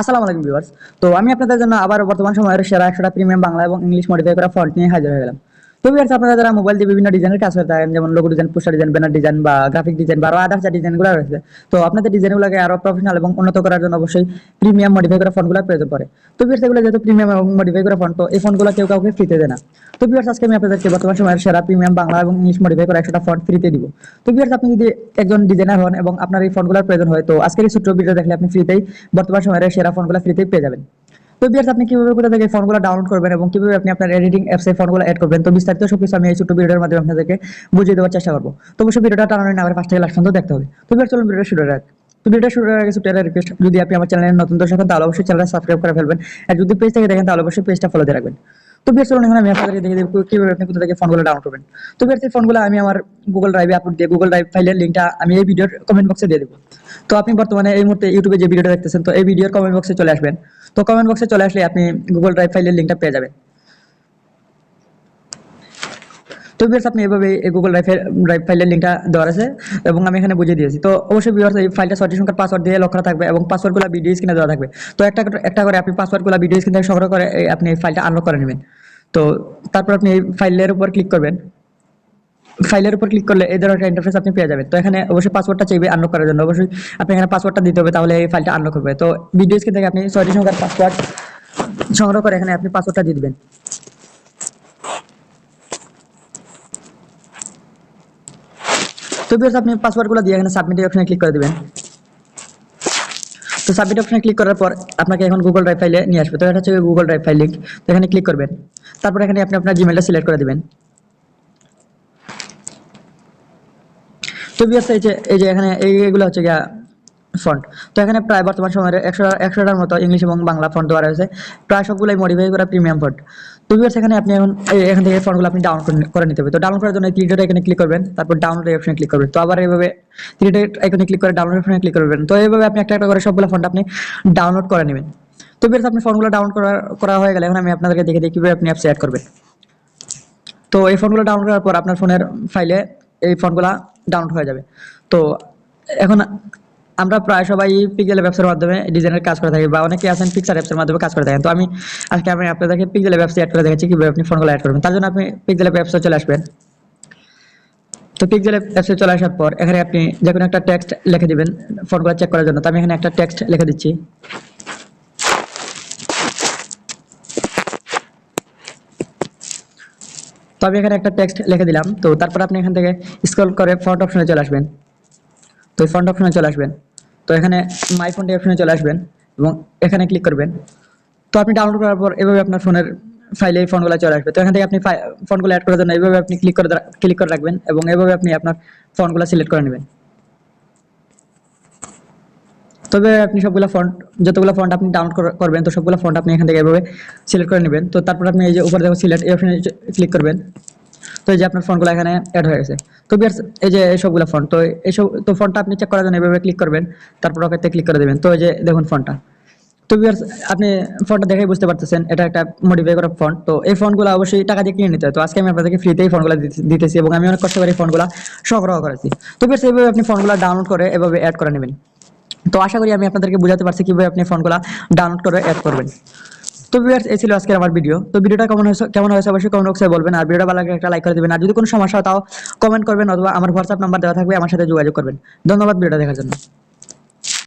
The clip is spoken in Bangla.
আসসালামু আলাইকুম ভিউয়ার্স। তো আমি আপনাদের জন্য আবার বর্তমান সময়ের সেরা একশোটা প্রিমিয়াম বাংলা এবং ইংলিশ মডিফাই করা ফন্ট নিয়ে হাজির হয়ে গেলাম। তো ভিউয়ার্স আপনারা যারা মোবাইল দিয়ে বিভিন্ন ডিজাইনের কাজ করে থাকেন, যেমন logo design poster design banner design বা গ্রাফিক ডিজাইন বা আরও আদার্স ডিজাইনগুলো রয়েছে, তো আপনাদের ডিজাইনগুলোকে আরও প্রফেশনাল এবং উন্নত করার জন্য অবশ্যই প্রিমিয়াম মডিফাই করা প্রয়োজন পড়ে। তো ভিউয়ার্স এগুলো যেহেতু প্রিমিয়াম এবং মডিফাই করা ফন্ট তো এই ফন্টগুলো কেউ কাউকে ফ্রিতে দেয় না। তো ভিউয়ার্স আজকে আমি আপনাদেরকে বর্তমান সময়ের সেরা প্রিমিয়াম বাংলা এবং ইংলিশ মডিফাই করা একশোটা ফন্ট ফ্রিতে দিব। তো ভিউয়ার্স আপনি যদি একজন ডিজাইনার হন এবং আপনার এই ফন্টগুলোর প্রয়োজন হয়, তো আজকের এই ছোট্ট ভিডিও দেখলে আপনি ফ্রিতেই বর্তমান সময়ের সেরা ফন্টগুলো ফ্রিতেই পেয়ে যাবেন। তো বিয়ার্স আপনি কীভাবে কোথা থেকে ফর্মগুলো ডাউনলোড করবেন এবং কীভাবে আপনি আপনার এডিটিং অ্যাপসে ফর্মগুলো অ্যাড করবেন? তো বিস্তারিত সব কিছু আমি এই ছোট্ট ভিডিওর মাধ্যমে আপনাদেরকে বুঝিয়ে দেওয়ার চেষ্টা করব। তো অবশ্যই ভিডিওটা টানানো নামের ফার্স্ট থেকে লাস্ট পর্যন্ত দেখতে হবে। তো বিয়ার চলুন ভিডিওটা শুরু রাখ তো ভিডিওটা শুরু করার আগে ছোট্ট রিকোয়েস্ট যদি আপনি আমার চ্যানেলে নতুন দর্শক হন, তাহলে অবশ্যই চ্যানেলটা সাবস্ক্রাইব করে ফেলবেন। আর যদি পেজ থেকে দেখেন, তাহলে অবশ্যই পেজটা ফলো দিয়ে রাখবেন। তো ভিউয়ার্স চলুন এখানে আপনাদেরকে দেখে দেবো কীভাবে আপনি কোথা থেকে ফোনগুলো ডাউনলোড করবেন। তো ভিউয়ার্স সেই ফোনগুলো আমি আমার গুগল ড্রাইভে আপলোড দিয়ে গুগল ড্রাইভ ফাইলের লিঙ্কটা আমি এই ভিডিওর কমেন্ট বক্সে দিয়ে দেবো। তো আপনি বর্তমানে এই মুহূর্তে ইউটিউবে যে ভিডিওটা দেখতেছেন, তো এই ভিডিওর কমেন্ট বক্সে চলে আসবেন। তো কমেন্ট বক্সে চলে আসলে আপনি গুগল ড্রাইভ ফাইলের লিঙ্কটা পেয়ে যাবেন। তো ভিউয়ার্স আপনি এভাবে গুগল ড্রাইভ ড্রাইভ ফাইলের লিঙ্কটা দেওয়া আছে এবং আমি এখানে বুঝিয়ে দিয়েছি। তো অবশ্যই ভিউয়ার্স এই ফাইলটা ছয়টি সংখ্যার পাসওয়ার্ড দিয়ে লক্ষ্য থাকবে এবং পাসওয়ার্ডগুলো ভিডিও স্ক্রিনে দেওয়া থাকবে। তো একটা একটা করে আপনি পাসওয়ার্ডগুলো ভিডিও স্ক্রিন থেকে সংগ্রহ করে আপনি এই ফাইলটা আনলক করে নেবেন। তো তারপর আপনি এই ফাইলের উপর ক্লিক করবেন। ফাইলের উপর ক্লিক করলে এই ধরনের একটা ইন্টারফেস আপনি পেয়ে যাবেন। তো এখানে অবশ্যই পাসওয়ার্ডটা চাইবে আনলক করার জন্য। অবশ্যই আপনি এখানে পাসওয়ার্ডটা দিতে হবে, তাহলে এই ফাইলটা আনলক হবে। তো ভিডিও স্ক্রিন থেকে আপনি ছয়টি সংখ্যার পাসওয়ার্ড সংগ্রহ করে এখানে আপনি পাসওয়ার্ডটা দিয়ে দিবেন। তো বিয়ার্স আপনি পাসওয়ার্ডগুলো দিয়ে এখানে সাবমিট অপশনে ক্লিক করে দেবেন। তো সাবমিট অপশনে ক্লিক করার পর আপনাকে এখন গুগল ড্রাইভ ফাইলে নিয়ে আসবে। তো এটা হচ্ছে গুগল ড্রাইভ ফাইল লিঙ্ক তো এখানে ক্লিক করবেন। তারপর এখানে আপনি আপনার জিমেলটা সিলেক্ট করে দেবেন। তো বিয়ার্স এই যে এই যে এখানে এইগুলো হচ্ছে গিয়া ফন্ট তো এখানে প্রায় বর্তমান সময়ের একশো, একশোটার মতো ইংলিশ এবং বাংলা ফন্ট দেওয়া রয়েছে। প্রায় সবগুলোই মডিফাই করা প্রিমিয়াম ফন্ট তো ভিউয়ার্স এখানে আপনি এখন এখান থেকে ফন্টগুলো আপনি ডাউনলোড করে নিতে হবে। তো ডাউনলোড করার জন্য এই থ্রি এখানে ক্লিক করবেন, তারপর ডাউনলোড অপশনে ক্লিক করবেন। তো আবার এইভাবে থ্রি এখানে ক্লিক করে ডাউনলোড অপশনে ক্লিক করবেন। তো এইভাবে আপনি একটা একটা করে সবগুলো ফন্ট আপনি ডাউনলোড করে নেবেন। তো ভিউয়ার্স আপনি ফন্টগুলো ডাউনলোড করা হয়ে গেলে এখন আমি আপনাদেরকে দেখে দিই কীভাবে আপনি অ্যাপসে অ্যাড করবেন। তো এই ফোনগুলো ডাউনলোড করার পর আপনার ফোনের ফাইলে এই ফোনগুলো ডাউনলোড হয়ে যাবে। তো এখন আমরা প্রায় সবাই পিক্সেল ব্যবসার মাধ্যমে ডিজাইনের কাজ করে থাকি বা অনেকে আছেন পিক্সার অ্যাপসের মাধ্যমে কাজ করে থাকেন। তো আমি আজকে আমি আপনাদেরকে পিক্সেল ব্যবসা অ্যাড করে দেখাচ্ছি, কীভাবে আপনি ফোনগুলো অ্যাড করবেন। তার জন্য আপনি পিক্সেল ব্যবসা চলে আসবেন। তো পিক্সেল অ্যাপসে চলে আসার পর এখানে আপনি যে কোনো একটা টেক্সট লিখে দিবেন ফোনগুলো চেক করার জন্য। তো আমি এখানে একটা টেক্সট লিখে দিচ্ছি। তো আমি এখানে একটা টেক্সট লিখে দিলাম। তো তারপর আপনি এখান থেকে স্ক্রল করে ফন্ট অপশনে চলে আসবেন। তো ফন্ট অপশনে চলে আসবেন। তো এখানে মাই ফন্ট অপশনে চলে আসবেন এবং এখানে ক্লিক করবেন। তো আপনি ডাউনলোড করার পর এভাবে আপনার ফোনের ফাইলে এই ফোনগুলো চলে আসবে। তো এখান থেকে আপনি ফোনগুলো অ্যাড করার জন্য এইভাবে আপনি ক্লিক করে ক্লিক করে রাখবেন এবং এভাবে আপনি আপনার ফোনগুলো সিলেক্ট করে নেবেন। তবে আপনি সবগুলো ফন্ট যতগুলো ফন্ট আপনি ডাউনলোড করবেন, তো সবগুলো ফন্ট আপনি এখান থেকে এভাবে সিলেক্ট করে নেবেন। তো তারপর আপনি এই যে উপরে দেখো সিলেক্ট এই অপশনে ক্লিক করবেন। তো এই যে আপনার ফন্টগুলো এখানে অ্যাড হয়ে গেছে। তো বিয়ার্স, এই যে এই সবগুলো ফন্ট তো এইসব, তো ফন্টটা আপনি চেক করার জন্য এভাবে ক্লিক করবেন, তারপর ওকেতে ক্লিক করে দেবেন। তো এই যে দেখুন ফন্টটা তো বিয়ার্স, আপনি ফোনটা দেখেই বুঝতে পারতেছেন, এটা একটা মডিফাই করা ফন্ট তো এই ফোনগুলো অবশ্যই টাকা দিয়ে কিনে নিতে হয়। তো আজকে আমি আপনাদেরকে ফ্রিতেই ফোনগুলো দিতেছি এবং আমি অনেক কষ্ট করে ফোনগুলো সংগ্রহ করেছি। তো বিয়ার্স, এইভাবে আপনি ফোনগুলো ডাউনলোড করে এভাবে অ্যাড করে নেবেন। তো আশা করি আমি আপনাদেরকে বোঝাতে পারছি কীভাবে আপনি ফোনগুলো ডাউনলোড করে অ্যাড করবেন। তো ভিউয়ার্স এই ছিল আজকের আমার ভিডিও তো ভিডিওটা কেমন হয়েছে কেমন হয়েছে অবশ্যই কমেন্ট বক্সে বলবেন। আর ভিডিওটা ভালো লাগলে একটা লাইক করে দেবেন। আর যদি কোনো সমস্যা হয়, তাও কমেন্ট করবেন অথবা আমার হোয়াটসঅ্যাপ নাম্বার দেওয়া থাকবে, আমার সাথে যোগাযোগ করবেন। ধন্যবাদ ভিডিওটা দেখার জন্য।